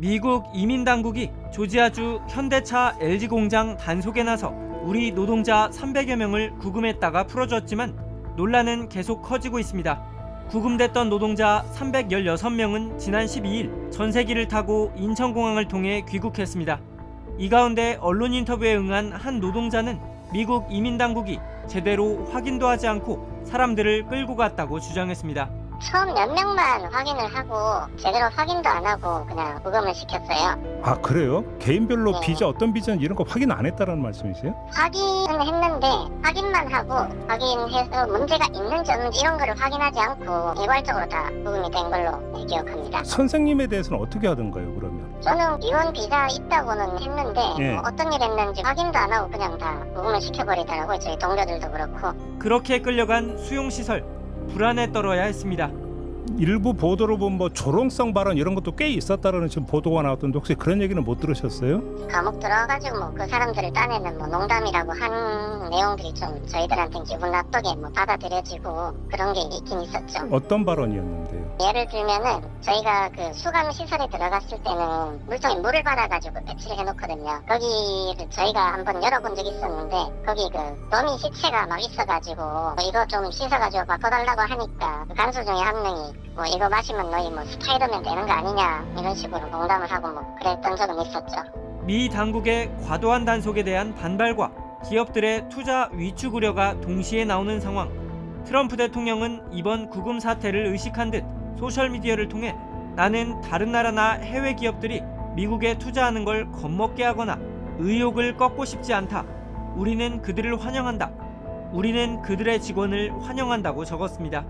미국 이민 당국이 조지아주 현대차 LG 공장 단속에 나서 우리 노동자 300여 명을 구금했다가 풀어줬지만 논란은 계속 커지고 있습니다. 구금됐던 노동자 316명은 지난 12일 전세기를 타고 인천공항을 통해 귀국했습니다. 이 가운데 언론 인터뷰에 응한 한 노동자는 미국 이민 당국이 제대로 확인도 하지 않고 사람들을 끌고 갔다고 주장했습니다. 처음 몇 명만 확인을 하고 제대로 확인도 안 하고 그냥 부검을 시켰어요. 아 그래요? 개인별로 네. 비자 어떤 비자는 이런 거 확인 안 했다라는 말씀이세요? 확인은 했는데 확인만 하고 확인해서 문제가 있는지 없는지 이런 거를 확인하지 않고 일괄적으로 다 부검이 된 걸로 네, 기억합니다. 선생님에 대해서는 어떻게 하던가요 그러면? 저는 이혼 비자 있다고는 했는데 예. 뭐 어떤 일 했는지 확인도 안 하고 그냥 다 부검을 시켜버리더라고요. 저희 동료들도 그렇고. 그렇게 끌려간 수용시설 불안에 떨어야 했습니다. 일부 보도로 보면 뭐 조롱성 발언 이런 것도 꽤 있었다라는 지금 보도가 나왔던데 혹시 그런 얘기는 못 들으셨어요? 감옥 들어가가지고 뭐 그 사람들을 따내는 뭐 농담이라고 한 내용들이 좀 저희들한테 기분 나쁘게 뭐 받아들여지고 그런 게 있긴 있었죠. 어떤 발언이었는데요? 예를 들면은 저희가 그 수감 시설에 들어갔을 때는 물통에 물을 받아가지고 배치를 해놓거든요. 거기를 저희가 한번 열어본 적이 있었는데 거기 그 너미 시체가 막 있어가지고 뭐 이거 좀 씻어가지고 바꿔달라고 하니까 그 간수 중에 한 명이 뭐 이거 마시면 너희 뭐 스파이더맨 되는 거 아니냐 이런 식으로 농담을 하고 뭐 그랬던 적은 있었죠. 미 당국의 과도한 단속에 대한 반발과 기업들의 투자 위축 우려가 동시에 나오는 상황. 트럼프 대통령은 이번 구금 사태를 의식한 듯 소셜미디어를 통해 나는 다른 나라나 해외 기업들이 미국에 투자하는 걸 겁먹게 하거나 의욕을 꺾고 싶지 않다. 우리는 그들을 환영한다. 우리는 그들의 직원을 환영한다고 적었습니다.